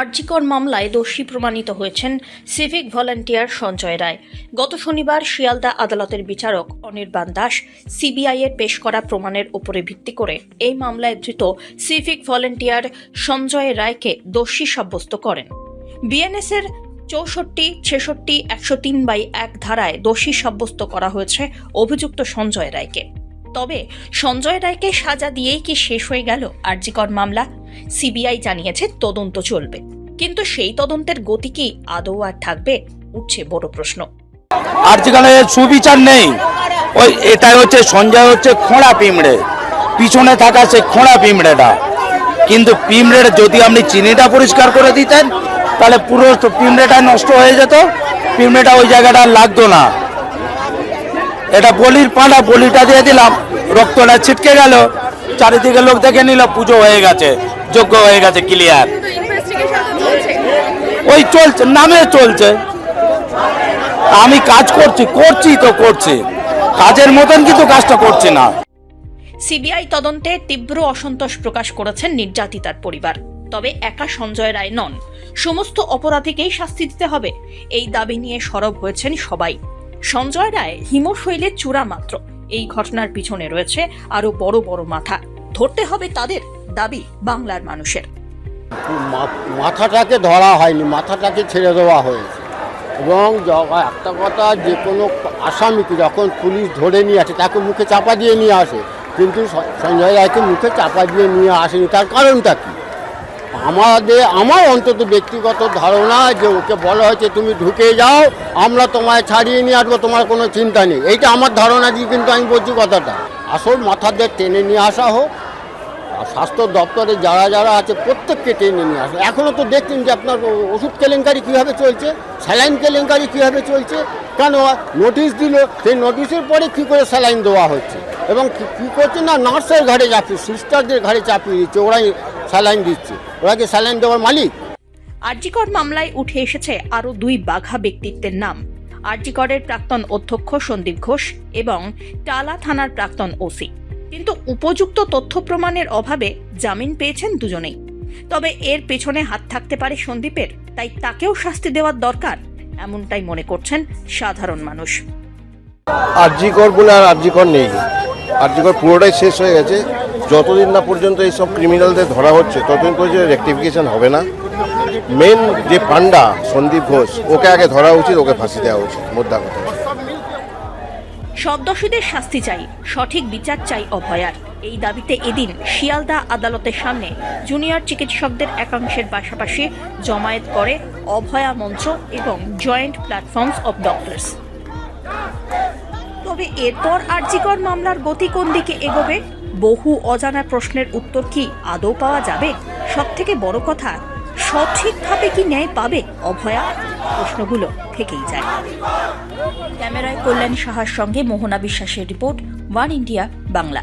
আরজিকর মামলায় দোষী প্রমাণিত হয়েছেন সিভিক ভলান্টিয়ার সঞ্জয় রায়। গত শনিবার শিয়ালদা আদালতের বিচারক অনির্বাণ দাস সিবিআই এর পেশ করা প্রমাণের উপরে ভিত্তি করে এই মামলায় ধৃত সিভিক ভলান্টিয়ার সঞ্জয় রায়কে দোষী সাব্যস্ত করেন। বিএনএস এর চৌষট্টি, ছেষট্টি, একশো তিন বাই এক ধারায় দোষী সাব্যস্ত করা হয়েছে অভিযুক্ত সঞ্জয় রায়কে। তবে সঞ্জয় রায়কে সাজা দিয়েই কি শেষ হয়ে গেল আরজিকর মামলা? সিবিআই জানিয়েছে তদন্ত চলবে। কিন্তু সেই তদন্তের গতি কি আদৌ আর থাকবে, উঠছে বড় প্রশ্ন। আর যেখানে সুবিচার নেই, ওই এটাই হচ্ছে, সঞ্জয় হচ্ছে খোঁড়া পিমড়ে। পিছনে থাকা সেই খোঁড়া পিমড়েটা। কিন্তু পিমড়ের যদি আপনি চিনিটা পরিষ্কার করে দিতেন, তাহলে পুরো পিমড়েটা নষ্ট হয়ে যেত। পিমড়েটা ওই জায়গাটা লাগতো না। এটা বলির পাঁড়া বলিটা দিয়ে দিলাম, রক্তটা ছিটকে গেল। চারিদিকে লোক দেখে নিল, পুজো হয়ে গেছে যোগ্য হয়ে গেছে ক্লিয়ার ওই চলছে, নামে চলছে। আমি কাজ করছি করছি তো করছি। কাজের মতন কিন্তু কাজটা করছি না। সিবিআই তদন্তে তীব্র অসন্তোষ প্রকাশ করেছেন নির্যাতিতার পরিবার। তবে একা সঞ্জয় রায় নন। সমস্ত অপরাধীকেই শাস্তি দিতে হবে। এই দাবি নিয়ে সরব হয়েছেন সবাই। সঞ্জয় রায় হিমশৈলের চূড়া মাত্র। এই ঘটনার পিছনে রয়েছে আরও বড় বড় মাথা। ধরতে হবে তাদের দাবি বাংলার মানুষের। মাথাটাকে ধরা হয়নি, মাথাটাকে ছেড়ে দেওয়া হয়েছে। এবং একটা কথা, যে কোনো আসামিকে যখন পুলিশ ধরে নিয়ে আসে, তাকে মুখে চাপা দিয়ে নিয়ে আসে, কিন্তু সঞ্জয় রায়কে মুখে চাপা দিয়ে নিয়ে আসেনি, তার কারণটা কি? আমাদের, আমার অন্তত ব্যক্তিগত ধারণা যে ওকে বলা হয়েছে, তুমি ঢুকে যাও, আমরা তোমায় ছাড়িয়ে নিয়ে আসব, তোমার কোনো চিন্তা নেই। এইটা আমার ধারণা দিয়ে কিন্তু আমি বলছি কথাটা। আসল মাথাদের টেনে নিয়ে আসা হোক, আর স্বাস্থ্য দপ্তরে যারা যারা আছে, প্রত্যেককে টেনে নিয়ে আসবে এখনও তো দেখছেন যে আপনার ওষুধ কেলেঙ্কারি কীভাবে চলছে, স্যালাইন কেলেঙ্কারি কীভাবে চলছে, কেন নোটিশ দিল, সেই নোটিশের পরে কী করে স্যালাইন দেওয়া হচ্ছে? এবং কী- কী করছে না, নার্সের ঘাড়ে চাপিয়ে, সিস্টারদের ঘাড়ে চাপিয়ে দিচ্ছে, ওরাই স্যালাইন দিচ্ছে। ওরা কি স্যালাইন দেওয়ার মালিক? আরজিকর মামলায় উঠে এসেছে আরও দুই বাঘা ব্যক্তিত্বের নাম। আরজিকরের প্রাক্তন অধ্যক্ষ সন্দীপ ঘোষ এবং টালা থানার প্রাক্তন ওসি। কিন্তু উপযুক্ত তথ্য প্রমাণের অভাবে জামিন পেয়েছেন দুজনেই। তবে এর পেছনে হাত থাকতে পারে সন্দীপের তাই তাকেও শাস্তি দেওয়ার দরকার এমনটাই মনে করছেন সাধারণ মানুষ। আরজিকর বলে আর আরজিকর নেই। আরজিকর পুরোটাই শেষ হয়ে গেছে। যতদিন না পর্যন্ত এইসব ক্রিমিনালদের ধরা হচ্ছে, ততদিন পর্যন্ত রেক্টিফিকেশন হবে না। মেন যে পান্ডা সন্দীপ ঘোষ, ওকে আগে ধরা উচিত, ওকে ফাঁসি দেওয়া উচিত মোদ্দা কথা সব দোষীদের শাস্তি চাই, সঠিক বিচার চাই অভয়ার। এই দাবিতে এদিন শিয়ালদা আদালতের সামনে জুনিয়র চিকিৎসকদের একাংশের পাশাপাশি জমায়েত করে অভয়া মঞ্চ এবং জয়েন্ট প্ল্যাটফর্মস অব ডক্টরস। তবে এরপর আরজিকর মামলার গতি কোন দিকে এগোবে? বহু অজানা প্রশ্নের উত্তর কি আদৌ পাওয়া যাবে? সব থেকে বড় কথা, সঠিকভাবে কি ন্যায় পাবে অভয়া? প্রশ্নগুলো থেকেই যায়। ক্যামেরায় কল্যাণ সাহার সঙ্গে মোহনা বিশ্বাসের রিপোর্ট, ওয়ান ইন্ডিয়া, বাংলা।